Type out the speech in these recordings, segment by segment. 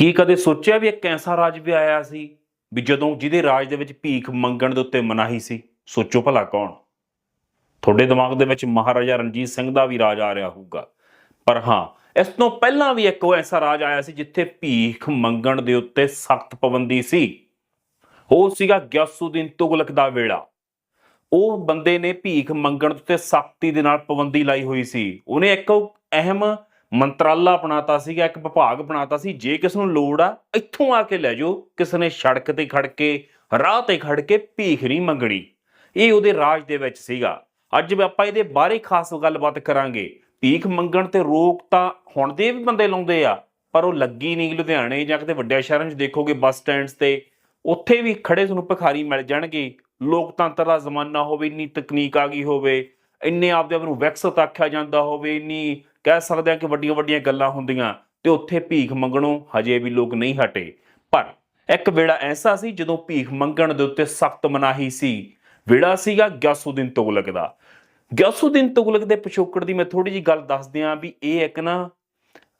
ਕੀ ਕਦੇ ਸੋਚਿਆ ਵੀ ਇੱਕ ਐਸਾ ਰਾਜ ਵੀ ਆਇਆ ਸੀ? ਵੀ ਜਦੋਂ ਜਿਹਦੇ ਰਾਜ ਦੇ ਵਿੱਚ ਭੀਖ ਮੰਗਣ ਦੇ ਉੱਤੇ ਮਨਾਹੀ ਸੀ, ਸੋਚੋ ਭਲਾ ਕੌਣ? ਤੁਹਾਡੇ ਦਿਮਾਗ ਦੇ ਵਿੱਚ ਮਹਾਰਾਜਾ ਰਣਜੀਤ ਸਿੰਘ ਦਾ ਵੀ ਰਾਜ ਆ ਰਿਹਾ ਹੋਊਗਾ। ਪਰ ਹਾਂ, ਇਸ ਤੋਂ ਪਹਿਲਾਂ ਵੀ ਇੱਕ ਉਹ ਐਸਾ ਰਾਜ ਆਇਆ ਸੀ ਜਿੱਥੇ ਭੀਖ ਮੰਗਣ ਦੇ ਉੱਤੇ ਸਖਤ ਪਾਬੰਦੀ ਸੀ। ਉਹ ਸੀਗਾ ਗਿਆਸੂਦੀਨ ਤੁਗਲਕ ਦਾ ਵੇਲਾ। ਉਹ ਬੰਦੇ ਨੇ ਭੀਖ ਮੰਗਣ ਤੇ ਸਖਤੀ ਦੇ ਨਾਲ ਪਾਬੰਦੀ ਲਾਈ ਹੋਈ ਸੀ। ਉਹਨੇ ਇੱਕ ਅਹਿਮ ਮੰਤਰਾਲਾ ਬਣਾਤਾ ਸੀਗਾ, ਇੱਕ ਵਿਭਾਗ ਬਣਾਤਾ ਸੀ, ਜੇ ਕਿਸ ਨੂੰ ਲੋੜ ਆ, ਇੱਥੋਂ ਆ ਕੇ ਲੈ ਜਾਓ। ਕਿਸ ਨੇ ਸੜਕ ਤੇ ਖੜ ਕੇ, ਰਾਹ ਤੇ ਖੜ ਕੇ ਭੀਖ ਨਹੀਂ ਮੰਗਣੀ। ਇਹ ਉਹਦੇ ਰਾਜ ਦੇ ਵਿੱਚ ਸੀਗਾ। ਅੱਜ ਵੀ ਆਪਾਂ ਇਹਦੇ ਬਾਰੇ ਖਾਸ ਗੱਲਬਾਤ ਕਰਾਂਗੇ। ਭੀਖ ਮੰਗਣ ਤੇ ਰੋਕ ਤਾਂ ਹੁਣ ਦੇ ਵੀ ਬੰਦੇ ਲਾਉਂਦੇ ਆ, ਪਰ ਉਹ ਲੱਗੀ ਨਹੀਂ ਲੁਧਿਆਣੇ ਜਾਂ ਕਿਤੇ ਵੱਡੇ ਸ਼ਹਿਰਾਂ 'ਚ ਦੇਖੋਗੇ ਬੱਸ ਸਟੈਂਡਸ ਤੇ। ਉੱਥੇ ਵੀ ਖੜੇ ਤੁਹਾਨੂੰ ਭਿਖਾਰੀ ਮਿਲ ਜਾਣਗੇ। ਲੋਕਤੰਤਰ ਦਾ ਜ਼ਮਾਨਾ ਹੋਵੇ, ਇੰਨੀ ਤਕਨੀਕ ਆ ਗਈ ਹੋਵੇ, ਇੰਨੇ ਆਪਦੇ ਆਪ ਨੂੰ ਵਿਕਸਿਤ ਆਖਿਆ ਜਾਂਦਾ ਹੋਵੇ, ਇੰਨੀ ਕਹਿ ਸਕਦੇ ਆ ਕਿ ਵੱਡੀਆਂ ਵੱਡੀਆਂ ਗੱਲਾਂ ਹੁੰਦੀਆਂ ਤੇ ਉੱਥੇ ਭੀਖ ਮੰਗਣੋਂ ਹਜੇ ਵੀ ਲੋਕ ਨਹੀਂ ਹਟੇ। ਪਰ ਇੱਕ ਵੇੜਾ ਐਸਾ ਸੀ ਜਦੋਂ ਭੀਖ ਮੰਗਣ ਦੇ ਉੱਤੇ ਸਖਤ ਮਨਾਹੀ ਸੀ। ਵੇੜਾ ਸੀਗਾ ਗਿਆਸੂਦੀਨ ਤੁਗਲਕ ਦਾ। ਗਿਆਸੂਦੀਨ ਤੁਗਲਕ ਦੇ ਪਿਛੋਕੜ ਦੀ ਮੈਂ ਥੋੜੀ ਜੀ ਗੱਲ ਦੱਸ ਦਿਆਂ ਵੀ ਇਹ ਇੱਕ ਨਾ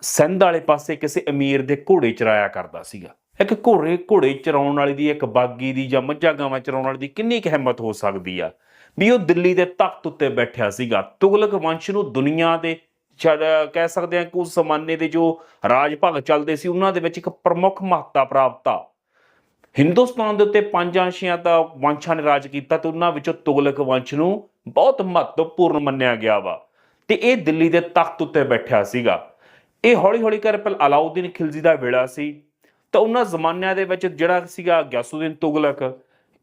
ਸਿੰਧ ਵਾਲੇ ਪਾਸੇ ਕਿਸੇ ਅਮੀਰ ਦੇ ਘੋੜੇ ਚਰਾਇਆ ਕਰਦਾ ਸੀਗਾ। ਇੱਕ ਘੋੜੇ ਘੋੜੇ ਚਰਾਉਣ ਵਾਲੀ ਦੀ, ਇੱਕ ਬਾਗੀ ਦੀ ਜਾਂ ਮੱਝਾਂ ਗਾਵਾਂ ਚਰਾਉਣ ਵਾਲੀ ਦੀ ਕਿੰਨੀ ਕੁ ਹਿੰਮਤ ਹੋ ਸਕਦੀ ਆ? ਵੀ ਉਹ ਦਿੱਲੀ ਦੇ ਤਖਤ ਉੱਤੇ ਬੈਠਿਆ ਸੀਗਾ। ਤੁਗਲਕ ਵੰਸ਼ ਨੂੰ ਦੁਨੀਆ ਦੇ ਕਹਿ ਸਕਦੇ ਹਾਂ ਕਿ ਉਸ ਜ਼ਮਾਨੇ ਦੇ ਜੋ ਰਾਜ ਭਾਗ ਚੱਲਦੇ ਸੀ, ਉਹਨਾਂ ਦੇ ਵਿੱਚ ਇੱਕ ਪ੍ਰਮੁੱਖ ਮਹੱਤਤਾ ਪ੍ਰਾਪਤ ਆ। ਹਿੰਦੁਸਤਾਨ ਦੇ ਉੱਤੇ ਪੰਜ ਅੰਸ਼ੀਆਂ ਦਾ ਵੰਸ਼ਾਂ ਨੇ ਰਾਜ ਕੀਤਾ ਤੇ ਉਹਨਾਂ ਵਿੱਚੋਂ ਤੁਗਲਕ ਵੰਸ਼ ਨੂੰ ਬਹੁਤ ਮਹੱਤਵਪੂਰਨ ਮੰਨਿਆ ਗਿਆ ਵਾ। ਤੇ ਇਹ ਦਿੱਲੀ ਦੇ ਤਖਤ ਉੱਤੇ ਬੈਠਿਆ ਸੀਗਾ। ਇਹ ਹੌਲੀ ਹੌਲੀ ਕਰ ਪਹਿਲ ਅਲਾਉਦੀਨ ਖਿਲਜੀ ਦਾ ਵੇਲਾ ਸੀ। ਤਾਂ ਉਹਨਾਂ ਜ਼ਮਾਨਿਆਂ ਦੇ ਵਿੱਚ ਜਿਹੜਾ ਸੀਗਾ ਗਿਆਸੂਦੀਨ ਤੁਗਲਕ,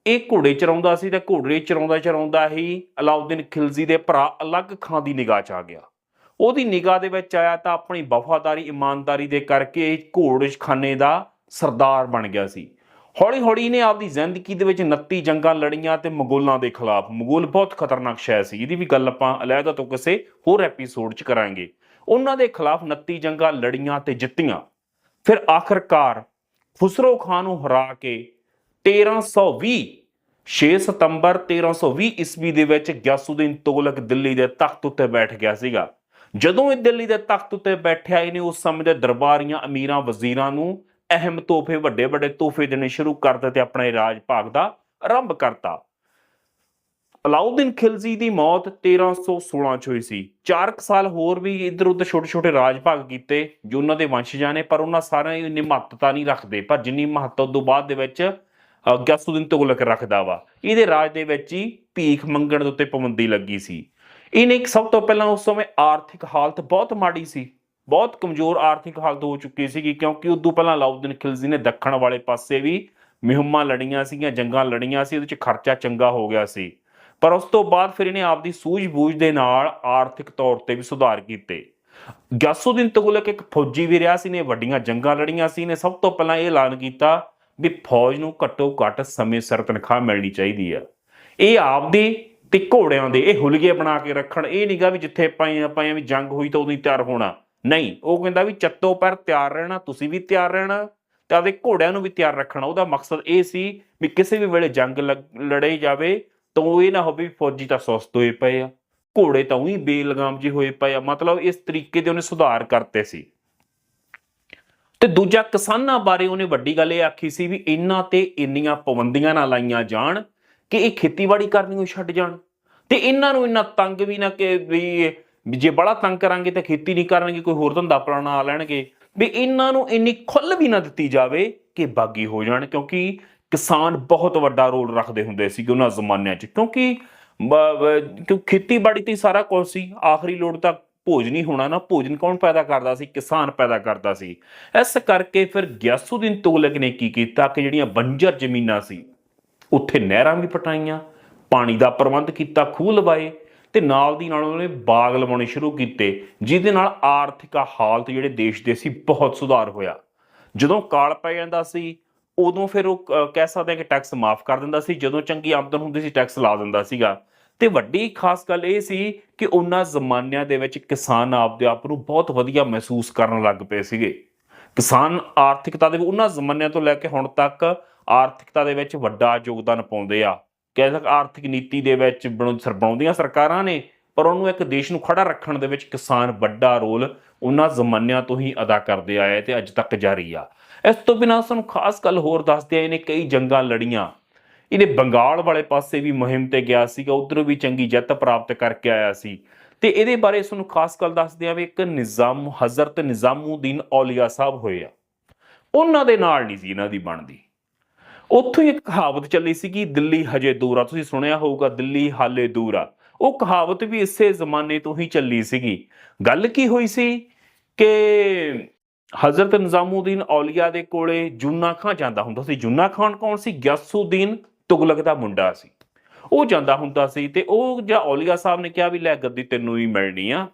ਇਹ ਘੋੜੇ ਚਰਾਉਂਦਾ ਸੀ ਤੇ ਘੋੜੇ ਚਰਾਉਂਦਾ ਚਰਾਉਂਦਾ ਹੀ ਅਲਾਉਦੀਨ ਖਿਲਜੀ ਦੇ ਭਰਾ ਅਲੱਗ ਖਾਂ ਦੀ ਨਿਗਾਹ 'ਚ ਆ ਗਿਆ। ਉਹਦੀ ਨਿਗਾਹ ਦੇ ਵਿੱਚ ਆਇਆ ਤਾਂ ਆਪਣੀ ਵਫਾਦਾਰੀ, ਇਮਾਨਦਾਰੀ ਦੇ ਕਰਕੇ ਇਹ ਘੋੜਖਾਨੇ ਦਾ ਸਰਦਾਰ ਬਣ ਗਿਆ ਸੀ। ਹੌਲੀ ਹੌਲੀ ਨੇ ਆਪਦੀ ਜ਼ਿੰਦਗੀ ਦੇ ਵਿੱਚ 29 ਜੰਗਾਂ ਲੜੀਆਂ ਤੇ ਮਗੋਲਾਂ ਦੇ ਖਿਲਾਫ। ਮਗੋਲ ਬਹੁਤ ਖਤਰਨਾਕ ਸ਼ੈ ਸੀ। ਇਹਦੀ ਵੀ ਗੱਲ ਆਪਾਂ ਅਲੱਗਾ ਤੋਂ ਕਿਸੇ ਹੋਰ ਐਪੀਸੋਡ 'ਚ ਕਰਾਂਗੇ। ਉਹਨਾਂ ਦੇ ਖਿਲਾਫ 29 ਜੰਗਾਂ ਲੜੀਆਂ ਤੇ ਜਿੱਤੀਆਂ। ਫਿਰ ਆਖਰਕਾਰ ਖੁਸਰੋ ਖਾਨ ਨੂੰ ਹਰਾ ਕੇ 1320 6 ਸਤੰਬਰ 1320 ਈਸਵੀ ਦੇ ਵਿੱਚ ਗਿਆਸੂਦੀਨ ਤੋਗਲਕ ਦਿੱਲੀ ਦੇ ਤਖਤ ਉੱਤੇ ਬੈਠ ਗਿਆ ਸੀਗਾ। ਜਦੋਂ ਇਹ ਦਿੱਲੀ ਦੇ ਤਖਤ ਉੱਤੇ ਬੈਠਿਆ ਇਹਨੇ ਉਸ ਸਮੇਂ ਦੇ ਦਰਬਾਰੀਆਂ ਅਮੀਰਾਂ ਵਜ਼ੀਰਾਂ ਨੂੰ ਅਹਿਮ ਤੋਹਫੇ ਵੱਡੇ ਵੱਡੇ ਤੋਹਫੇ ਦੇਣੇ ਸ਼ੁਰੂ ਕਰ ਦਿੱਤੇ ਆਪਣੇ ਰਾਜ ਭਾਗ ਦਾ ਆਰੰਭ ਕਰਤਾ। ਅਲਾਉਦੀਨ ਖਿਲਜੀ ਦੀ ਮੌਤ 1316 ਚ ਹੋਈ ਸੀ। 4 ਸਾਲ ਹੋਰ ਵੀ ਇੱਧਰ ਉੱਧਰ ਛੋਟੇ ਛੋਟੇ ਰਾਜ ਭਾਗ ਕੀਤੇ ਜੋ ਉਹਨਾਂ ਦੇ ਵੰਸ਼ਜਾਂ ਨੇ ਪਰ ਉਹਨਾਂ ਸਾਰਿਆਂ ਦੀ ਇੰਨੀ ਮਹੱਤਤਾ ਨਹੀਂ ਰੱਖਦੇ ਪਰ ਜਿੰਨੀ ਮਹੱਤਤਾ ਤੋਂ ਬਾਅਦ ਦੇ ਵਿੱਚ ਅ, ਗਿਆਸੂਦੀਨ ਤੁਗਲਕ ਰੱਖਦਾ ਵਾ। ਇਹਦੇ ਰਾਜ ਦੇ ਵਿੱਚ ਹੀ ਭੀਖ ਮੰਗਣ ਦੇ ਉੱਤੇ ਪਾਬੰਦੀ ਲੱਗੀ ਸੀ। ਇਹਨੇ ਸਭ ਤੋਂ ਪਹਿਲਾਂ ਉਸ ਸਮੇਂ ਆਰਥਿਕ ਹਾਲਤ ਬਹੁਤ ਮਾੜੀ ਸੀ। ਬਹੁਤ ਕਮਜ਼ੋਰ ਆਰਥਿਕ ਹਾਲਤ ਹੋ ਚੁੱਕੀ ਸੀਗੀ ਕਿਉਂਕਿ ਉਦੋਂ ਪਹਿਲਾਂ ਅਲਾਉਦੀਨ ਖਿਲਜੀ ਨੇ ਦੱਖਣ ਵਾਲੇ ਪਾਸੇ ਵੀ ਮੁਹਿੰਮਾਂ ਲੜੀਆਂ ਸੀਗੀਆਂ, ਜੰਗਾਂ ਲੜੀਆਂ ਸੀ, ਉਹਦੇ ਚ ਖਰਚਾ ਚੰਗਾ ਹੋ ਗਿਆ ਸੀ। ਪਰ ਉਸ ਤੋਂ ਬਾਅਦ ਫਿਰ ਇਹਨੇ ਆਪਦੀ ਸੂਝ-ਬੂਝ ਦੇ ਨਾਲ ਆਰਥਿਕ ਤੌਰ ਤੇ ਵੀ ਸੁਧਾਰ ਕੀਤੇ। ਗਿਆਸੂਦੀਨ ਤੁਗਲਕ ਇੱਕ ਫੌਜੀ ਵੀ ਰਿਹਾ ਸੀ, ਨੇ ਵੱਡੀਆਂ ਜੰਗਾਂ ਲੜੀਆਂ ਸੀ, ਨੇ ਸਭ ਤੋਂ ਪਹਿਲਾਂ ਇਹ ਐਲਾਨ ਕੀਤਾ ਵੀ ਫੌਜ ਨੂੰ ਘੱਟੋ ਘੱਟ ਸਮੇਂ ਸਿਰ ਤਨਖਾਹ ਮਿਲਣੀ ਚਾਹੀਦੀ ਆ। ਇਹ ਆਪਦੀ ਤੇ ਘੋੜਿਆਂ ਦੇ, ਇਹ ਹੁਲਗੇ ਬਣਾ ਕੇ ਰੱਖਣ। ਇਹ ਨਹੀਂਗਾ ਵੀ ਜਿੱਥੇ ਪਾਏ ਆਪਾਂ ਵੀ ਜੰਗ ਹੋਈ ਤਾਂ ਉਦੋਂ ਹੀ ਤਿਆਰ ਹੋਣਾ। ਨਹੀਂ, ਉਹ ਕਹਿੰਦਾ ਵੀ ਚੱਤੋ ਪਰ ਤਿਆਰ ਰਹਿਣਾ, ਤੁਸੀਂ ਵੀ ਤਿਆਰ ਰਹਿਣਾ ਤੇ ਆਪਦੇ ਘੋੜਿਆਂ ਨੂੰ ਵੀ ਤਿਆਰ ਰੱਖਣਾ। ਉਹਦਾ ਮਕਸਦ ਇਹ ਸੀ ਵੀ ਕਿਸੇ ਵੀ ਵੇਲੇ ਜੰਗ ਲੜੇ ਜਾਵੇ ਤਾਂ ਉਹ ਇਹ ਨਾ ਹੋਵੇ ਵੀ ਫੌਜੀ ਤਾਂ ਸੁਸਤ ਹੋਏ ਪਏ ਆ। ਘੋੜੇ ਤਾਂ ਉਹੀ ਬੇਲਗਾਮ ਜਿਹੇ ਹੋਏ ਪਏ ਆ। ਮਤਲਬ ਇਸ ਤਰੀਕੇ ਦੇ ਉਹਨੇ ਸੁਧਾਰ ਕਰਤੇ ਸੀ। ਤੇ ਦੂਜਾ ਕਿਸਾਨਾਂ ਬਾਰੇ ਉਹਨੇ ਵੱਡੀ ਗੱਲ ਇਹ ਆਖੀ ਸੀ ਵੀ ਇਹਨਾਂ ਤੇ ਇੰਨੀਆਂ ਪਾਬੰਦੀਆਂ ਨਾ ਲਾਈਆਂ ਜਾਣ ਕਿ ਇਹ ਖੇਤੀਬਾੜੀ ਕਰਨੀ ਉਹ ਛੱਡ ਜਾਣ। ਤੇ ਇਹਨਾਂ ਨੂੰ ਇੰਨਾ ਤੰਗ ਵੀ ਨਾ ਕਿ ਵੀ ਜੇ ਬੜਾ ਤੰਗ ਕਰਾਂਗੇ ਤਾਂ ਖੇਤੀ ਨਹੀਂ ਕਰਨਗੇ, ਕੋਈ ਹੋਰ ਧੰਦਾ ਆਪਣਾ ਆ ਲੈਣਗੇ। ਵੀ ਇਹਨਾਂ ਨੂੰ ਇੰਨੀ ਖੁੱਲ ਵੀ ਨਾ ਦਿੱਤੀ ਜਾਵੇ ਕਿ ਬਾਗੀ ਹੋ ਜਾਣ, ਕਿਉਂਕਿ ਕਿਸਾਨ ਬਹੁਤ ਵੱਡਾ ਰੋਲ ਰੱਖਦੇ ਹੁੰਦੇ ਸੀ ਉਹਨਾਂ ਜ਼ਮਾਨਿਆਂ 'ਚ। ਕਿਉਂਕਿ ਖੇਤੀਬਾੜੀ ਤੇ ਸਾਰਾ ਕੁਝ ਸੀ। ਆਖਰੀ ਲੋੜ ਤੱਕ ਭੋਜਨ ਹੀ ਹੋਣਾ ਨਾ। ਭੋਜਨ ਕੌਣ ਪੈਦਾ ਕਰਦਾ ਸੀ? ਕਿਸਾਨ ਪੈਦਾ ਕਰਦਾ ਸੀ। ਇਸ ਕਰਕੇ ਫਿਰ ਗਿਆਸੂਦੀਨ ਤੁਗਲਕ ਨੇ ਕੀ ਕੀਤਾ ਕਿ ਜਿਹੜੀਆਂ ਬੰਜਰ ਜ਼ਮੀਨਾਂ ਸੀ ਉੱਥੇ ਨਹਿਰਾਂ ਵੀ ਪਟਾਈਆਂ, ਪਾਣੀ ਦਾ ਪ੍ਰਬੰਧ ਕੀਤਾ, ਖੂਹ ਲਵਾਏ ਤੇ ਨਾਲ ਦੀ ਨਾਲ ਉਹਨੇ ਬਾਗ ਲਵਾਉਣੇ ਸ਼ੁਰੂ ਕੀਤੇ, ਜਿਹਦੇ ਨਾਲ ਆਰਥਿਕ ਹਾਲਤ ਜਿਹੜੇ ਦੇਸ਼ ਦੇ ਸੀ ਬਹੁਤ ਸੁਧਾਰ ਹੋਇਆ। ਜਦੋਂ ਕਾਲ ਪੈ ਜਾਂਦਾ ਸੀ, ਉਦੋਂ ਫਿਰ ਉਹ ਕਹਿ ਸਕਦੇ ਹਾਂ ਕਿ ਟੈਕਸ ਮਾਫ ਕਰ ਦਿੰਦਾ ਸੀ, ਜਦੋਂ ਚੰਗੀ ਆਮਦਨ ਹੁੰਦੀ ਸੀ ਟੈਕਸ ਲਾ ਦਿੰਦਾ ਸੀਗਾ। ਤੇ ਵੱਡੀ ਖਾਸ ਗੱਲ ਇਹ ਸੀ ਕਿ ਉਹਨਾਂ ਜ਼ਮਾਨਿਆਂ ਦੇ ਵਿੱਚ ਕਿਸਾਨ ਆਪਦੇ ਆਪ ਨੂੰ ਬਹੁਤ ਵਧੀਆ ਮਹਿਸੂਸ ਕਰਨ ਲੱਗ ਪਏ ਸੀਗੇ। ਕਿਸਾਨ ਆਰਥਿਕਤਾ ਦੇ, ਉਹਨਾਂ ਜ਼ਮਾਨਿਆਂ ਤੋਂ ਲੈ ਕੇ ਹੁਣ ਤੱਕ ਆਰਥਿਕਤਾ ਦੇ ਵਿੱਚ ਵੱਡਾ ਯੋਗਦਾਨ ਪਾਉਂਦੇ ਆ। ਕਹਿ ਸਕ ਆਰਥਿਕ ਨੀਤੀ ਦੇ ਵਿੱਚ ਬਣਾਉ- ਸਰ ਬਣਾਉਂਦੀਆਂ ਸਰਕਾਰਾਂ ਨੇ, ਪਰ ਉਹਨੂੰ ਇੱਕ ਦੇਸ਼ ਨੂੰ ਖੜਾ ਰੱਖਣ ਦੇ ਵਿੱਚ ਕਿਸਾਨ ਵੱਡਾ ਰੋਲ ਉਹਨਾਂ ਜ਼ਮਾਨਿਆਂ ਤੋਂ ਹੀ ਅਦਾ ਕਰਦੇ ਆਏ ਤੇ ਅੱਜ ਤੱਕ ਜਾਰੀ ਆ। ਇਸ ਤੋਂ ਬਿਨਾਂ ਸਾਨੂੰ ਖਾਸ ਗੱਲ ਹੋਰ ਦੱਸਦੇ ਆ ਇਹਨੇ ਕਈ ਜੰਗਾਂ ਲੜੀਆਂ। ਇਹਨੇ ਬੰਗਾਲ ਵਾਲੇ ਪਾਸੇ ਵੀ ਮੁਹਿੰਮ ਤੇ ਗਿਆ ਸੀਗਾ, ਉਧਰ ਵੀ ਚੰਗੀ ਜਿੱਤ ਪ੍ਰਾਪਤ ਕਰਕੇ ਆਇਆ ਸੀ। ਤੇ ਇਹਦੇ ਬਾਰੇ ਸਾਨੂੰ ਖਾਸ ਗੱਲ ਦੱਸਦੇ ਆ ਵੀ ਇੱਕ ਨਿਜ਼ਾਮ, ਹਜ਼ਰਤ ਨਿਜ਼ਾਮੂਦੀਨ ਔਲੀਆ ਸਾਹਿਬ ਹੋਏ ਆ। ਉਹਨਾਂ ਦੇ ਨਾਲ ਨਹੀਂ ਸੀ ਇਹਨਾਂ ਦੀ ਬਣਦੀ। ਉੱਥੋਂ ਹੀ ਇੱਕ ਕਹਾਵਤ ਚੱਲੀ ਸੀ ਕਿ ਦਿੱਲੀ ਹਜੇ ਦੂਰ ਆ। ਤੁਸੀਂ ਸੁਣਿਆ ਹੋਊਗਾ, ਦਿੱਲੀ ਹਾਲੇ ਦੂਰ ਆ। ਉਹ ਕਹਾਵਤ ਵੀ ਇਸੇ ਜ਼ਮਾਨੇ ਤੋਂ ਹੀ ਚੱਲੀ ਸੀਗੀ। ਗੱਲ ਕੀ ਹੋਈ ਸੀ ਕਿ ਹਜ਼ਰਤ ਨਿਜ਼ਾਮੂਦੀਨ ਔਲੀਆ ਦੇ ਕੋਲੇ ਜੁਨਾ ਖਾਂ ਜਾਂਦਾ ਹੁੰਦਾ ਸੀ। ਜੁਨਾ ਖਾਨ ਕੌਣ ਸੀ? ਗਿਆਸੂਦੀਨ ਤੁਗਲਕ ਦਾ ਮੁੰਡਾ ਸੀ। ਉਹ ਜਾਂਦਾ ਹੁੰਦਾ ਸੀ ਤੇ ਉਹ ਜਾਂ ਔਲੀਆ ਸਾਹਿਬ ਨੇ ਕਿਹਾ ਵੀ, ਲੈ ਗੱਦੀ ਤੈਨੂੰ ਹੀ ਮਿਲਣੀ ਆ।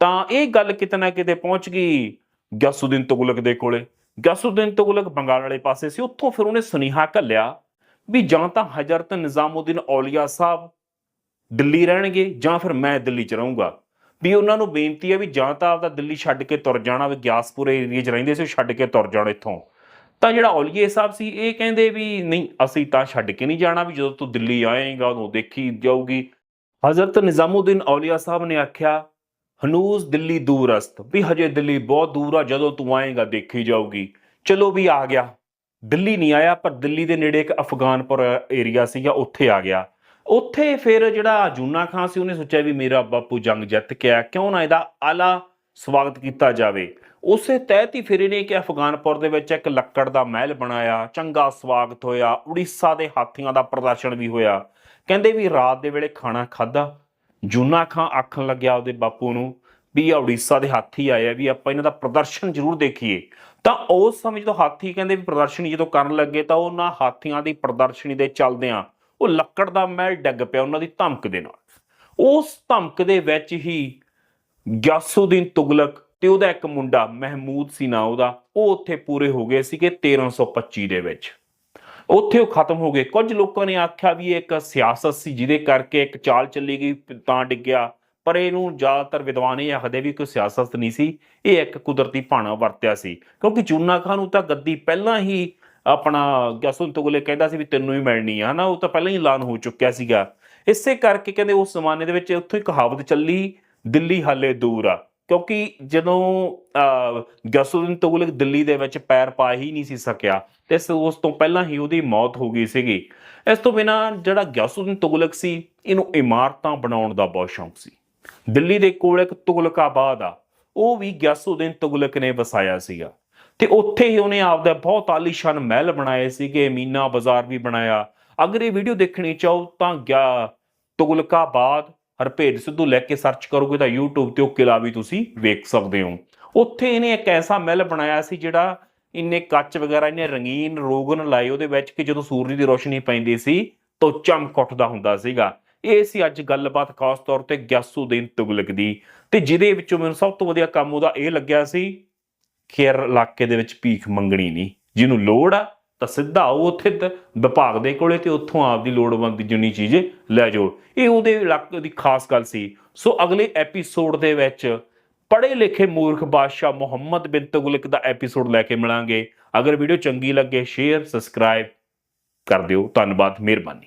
ਤਾਂ ਇਹ ਗੱਲ ਕਿਤੇ ਨਾ ਕਿਤੇ ਪਹੁੰਚ ਗਈ ਗਿਆਸੂਦੀਨ ਤੁਗਲਕ ਦੇ ਕੋਲੇ। ਗਿਆਸੂਦੀਨ ਤੁਗਲਕ ਬੰਗਾਲ ਵਾਲੇ ਪਾਸੇ ਸੀ, ਉੱਥੋਂ ਫਿਰ ਉਹਨੇ ਸੁਨੇਹਾ ਘੱਲਿਆ ਵੀ ਜਾਂ ਤਾਂ ਹਜ਼ਰਤ ਨਿਜ਼ਾਮੂਦੀਨ ਔਲੀਆ ਸਾਹਿਬ ਦਿੱਲੀ ਰਹਿਣਗੇ ਜਾਂ ਫਿਰ ਮੈਂ ਦਿੱਲੀ 'ਚ ਰਹੂੰਗਾ। ਵੀ ਉਹਨਾਂ ਨੂੰ ਬੇਨਤੀ ਹੈ ਵੀ ਜਾਂ ਤਾਂ ਆਪਦਾ ਦਿੱਲੀ ਛੱਡ ਕੇ ਤੁਰ ਜਾਣਾ ਵੀ ਗਿਆਸਪੁਰ ਏਰੀਆ 'ਚ ਰਹਿੰਦੇ ਸੀ, ਉਹ ਛੱਡ ਕੇ ਤੁਰ ਜਾਣ ਇੱਥੋਂ। ਤਾਂ ਜਿਹੜਾ ਔਲੀਏ ਸਾਹਿਬ ਸੀ, ਇਹ ਕਹਿੰਦੇ ਵੀ ਨਹੀਂ, ਅਸੀਂ ਤਾਂ ਛੱਡ ਕੇ ਨਹੀਂ ਜਾਣਾ ਵੀ ਜਦੋਂ ਤੂੰ ਦਿੱਲੀ ਆਏਗਾ, ਉਦੋਂ ਦੇਖੀ ਜਾਊਗੀ। ਹਜ਼ਰਤ ਨਿਜ਼ਾਮੂਦੀਨ ਔਲੀਆ ਸਾਹਿਬ ਨੇ ਆਖਿਆ ਹਨੂਜ਼ ਦਿੱਲੀ ਦੂਰ ਅਸਤ ਵੀ ਹਜੇ ਦਿੱਲੀ ਬਹੁਤ ਦੂਰ ਆ, ਜਦੋਂ ਤੂੰ ਆਏਗਾ ਦੇਖੀ ਜਾਊਗੀ। ਚਲੋ ਵੀ ਆ ਗਿਆ। ਦਿੱਲੀ ਨਹੀਂ ਆਇਆ, ਪਰ ਦਿੱਲੀ ਦੇ ਨੇੜੇ ਇੱਕ ਅਫਗਾਨਪੁਰ ਏਰੀਆ ਸੀਗਾ, ਉੱਥੇ ਆ ਗਿਆ। ਉੱਥੇ ਫਿਰ ਜਿਹੜਾ ਜੂਨਾ ਖਾਨ ਸੀ, ਉਹਨੇ ਸੋਚਿਆ ਵੀ ਮੇਰਾ ਬਾਪੂ ਜੰਗ ਜਿੱਤ ਕੇ ਆ, ਕਿਉਂ ਨਾ ਇਹਦਾ ਆਲਾ ਸਵਾਗਤ ਕੀਤਾ ਜਾਵੇ। ਉਸੇ ਤਹਿਤ ਹੀ ਫਿਰ ਇਹਨੇ ਕਿ ਅਫਗਾਨਪੁਰ ਦੇ ਵਿੱਚ ਇੱਕ ਲੱਕੜ ਦਾ ਮਹਿਲ ਬਣਾਇਆ, ਚੰਗਾ ਸਵਾਗਤ ਹੋਇਆ, ਉੜੀਸਾ ਦੇ ਹਾਥੀਆਂ ਦਾ ਪ੍ਰਦਰਸ਼ਨ ਵੀ ਹੋਇਆ। ਕਹਿੰਦੇ ਵੀ ਰਾਤ ਦੇ ਵੇਲੇ ਖਾਣਾ ਖਾਦਾ ਜੂਨਾ ਖਾਂ ਆਖਣ ਲੱਗਿਆ ਉਹਦੇ ਬਾਪੂ ਨੂੰ ਵੀ ਉੜੀਸਾ ਦੇ ਹਾਥੀ ਆਏ ਵੀ ਆਪਾਂ ਇਹਨਾਂ ਦਾ ਪ੍ਰਦਰਸ਼ਨ ਜ਼ਰੂਰ ਦੇਖੀਏ। ਤਾਂ ਉਸ ਸਮੇਂ ਜਦੋਂ ਹਾਥੀ ਕਹਿੰਦੇ ਵੀ ਪ੍ਰਦਰਸ਼ਨੀ ਜਦੋਂ ਕਰਨ ਲੱਗੇ ਤਾਂ ਉਹਨਾਂ ਹਾਥੀਆਂ ਦੀ ਪ੍ਰਦਰਸ਼ਨੀ ਦੇ ਚੱਲਦਿਆਂ ਉਹ ਲੱਕੜ ਦਾ ਮਹਿਲ ਡਿੱਗ ਪਿਆ ਉਹਨਾਂ ਦੀ ਧਮਕ ਦੇ ਨਾਲ। ਉਸ ਧਮਕ ਦੇ ਵਿੱਚ ਹੀ ਗਿਆਸੂਦੀਨ ਤੁਗਲਕ ਤੇ ਉਹਦਾ ਇੱਕ ਮੁੰਡਾ ਮਹਿਮੂਦ ਸੀ ਨਾ ਉਹਦਾ, ਉਹ ਉੱਥੇ ਪੂਰੇ ਹੋ ਗਏ ਸੀਗੇ 1325 ਦੇ ਵਿੱਚ। ਉੱਥੇ ਉਹ ਖਤਮ ਹੋ ਗਏ। ਕੁਝ ਲੋਕਾਂ ਨੇ ਆਖਿਆ ਵੀ ਇਹ ਇੱਕ ਸਿਆਸਤ ਸੀ, ਜਿਹਦੇ ਕਰਕੇ ਇੱਕ ਚਾਲ ਚੱਲੀ ਗਈ, ਤਾਂ ਡਿੱਗਿਆ। ਪਰ ਇਹਨੂੰ ਜ਼ਿਆਦਾਤਰ ਵਿਦਵਾਨ ਇਹ ਆਖਦੇ ਵੀ ਕੋਈ ਸਿਆਸਤ ਨਹੀਂ ਸੀ। ਇਹ ਇੱਕ ਕੁਦਰਤੀ ਭਾਣਾ ਵਰਤਿਆ ਸੀ। ਕਿਉਂਕਿ ਚੂਨਾ ਖਾਨ ਨੂੰ ਤਾਂ ਗੱਦੀ ਪਹਿਲਾਂ ਹੀ ਆਪਣਾ ਗਿਆਸੂਨ ਤੁਗਲੇ ਕਹਿੰਦਾ ਸੀ ਵੀ ਤੈਨੂੰ ਹੀ ਮਿਲਣੀ ਆ ਨਾ ਉਹ ਤਾਂ ਪਹਿਲਾਂ ਹੀ ਐਲਾਨ ਹੋ ਚੁੱਕਿਆ ਸੀਗਾ। ਇਸੇ ਕਰਕੇ ਕਹਿੰਦੇ ਉਸ ਜ਼ਮਾਨੇ ਦੇ ਵਿੱਚ ਉੱਥੋਂ ਹੀ ਕਹਾਵਤ ਚੱਲੀ, ਦਿੱਲੀ ਹਾਲੇ ਦੂਰ ਆ। ਕਿਉਂਕਿ ਜਦੋਂ ਅਹ, ਤੁਗਲਕ ਦਿੱਲੀ ਦੇ ਵਿੱਚ ਪੈਰ ਪਾ ਹੀ ਨਹੀਂ ਸੀ ਸਕਿਆ ਤੇ ਉਸ ਤੋਂ ਪਹਿਲਾਂ ਹੀ ਉਹਦੀ ਮੌਤ ਹੋ ਗਈ ਸੀਗੀ। ਇਸ ਤੋਂ ਬਿਨਾ ਜਿਹੜਾ ਗਿਆਸੂਦੀਨ ਤੁਗਲਕ ਸੀ ਇਹਨੂੰ ਇਮਾਰਤਾਂ ਬਣਾਉਣ ਦਾ ਬਹੁਤ ਸ਼ੌਂਕ ਸੀ। ਦਿੱਲੀ ਦੇ ਕੋਲ ਇੱਕ ਤੁਗਲਕਾਬਾਦ ਆ ਉਹ ਵੀ ਗਿਆਸੂਦੀਨ ਤੁਗਲਕ ਨੇ ਵਸਾਇਆ ਸੀਗਾ। ਤੇ ਉੱਥੇ ਹੀ ਉਹਨੇ ਆਪਦਾ ਬਹੁਤ ਆਲੀਸ਼ਾਨ ਮਹਿਲ ਬਣਾਏ ਸੀਗੇ ਮੀਨਾ ਬਾਜ਼ਾਰ ਵੀ ਬਣਾਇਆ। ਅਗਰ ਇਹ ਵੀਡੀਓ ਦੇਖਣੀ ਚਾਹੋ ਤਾਂ ਗਿਆ ਤੁਗਲਕਾਬਾਦ ਹਰਪੇਜ ਸਿੱਧੂ ਲੈ ਕੇ ਸਰਚ ਕਰੋਗੇ ਤਾਂ YouTube ਤੇ ਉਹ ਕਿਲਾ ਵੀ ਤੁਸੀਂ ਵੇਖ ਸਕਦੇ ਹੋ। ਉੱਥੇ ਇਹਨੇ ਇੱਕ ਐਸਾ ਮਹਿਲ ਬਣਾਇਆ ਸੀ ਜਿਹੜਾ ਇੰਨੇ ਕੱਚ ਵਗੈਰਾ, ਇੰਨੇ ਰੰਗੀਨ ਰੋਗਨ ਲਾਏ, ਉਹਦੇ ਵਿੱਚ ਕਿ ਜਦੋਂ ਸੂਰਜ ਦੀ ਰੋਸ਼ਨੀ ਪੈਂਦੀ ਸੀ ਤਾਂ ਚਮਕ ਉੱਠਦਾ ਹੁੰਦਾ ਸੀਗਾ। ਇਹ ਸੀ ਅੱਜ ਗੱਲਬਾਤ ਖਾਸ ਤੌਰ ਤੇ ਗਿਆਸੂਦੀਨ ਤੁਗਲਕ ਦੀ। ਤੇ ਜਿਹਦੇ ਵਿੱਚੋਂ ਮੈਨੂੰ ਸਭ ਤੋਂ ਵਧੀਆ ਕੰਮ ਉਹਦਾ ਇਹ ਲੱਗਿਆ ਸੀ, ਖੇਰ ਇਲਾਕੇ ਦੇ ਵਿੱਚ ਭੀਖ ਮੰਗਣੀ ਨਹੀਂ। ਜਿਹਨੂੰ ਲੋੜ ਆ ਤਾਂ ਸਿੱਧਾ ਆਓ ਉੱਥੇ ਦ- ਵਿਭਾਗ ਦੇ ਕੋਲੇ ਤੇ ਉੱਥੋਂ ਆਪਦੀ ਲੋੜਵੰਦ ਦੀ ਜਿੰਨੀ ਚੀਜ਼ ਲੈ ਜਾਓ। ਇਹ ਉਹਦੇ ਇਲਾਕੇ ਦੀ ਖਾਸ ਗੱਲ ਸੀ। ਸੋ ਅਗਲੇ ਐਪੀਸੋਡ ਦੇ ਵਿੱਚ ਪੜ੍ਹੇ ਲਿਖੇ ਮੂਰਖ ਬਾਦਸ਼ਾਹ ਮੁਹੰਮਦ ਬਿਨ ਤੁਗਲਕ ਦਾ ਐਪੀਸੋਡ ਲੈ ਕੇ ਮਿਲਾਂਗੇ। ਅਗਰ ਵੀਡੀਓ ਚੰਗੀ ਲੱਗੇ ਸ਼ੇਅਰ ਸਬਸਕ੍ਰਾਈਬ ਕਰ ਦਿਓ। ਧੰਨਵਾਦ, ਮਿਹਰਬਾਨੀ।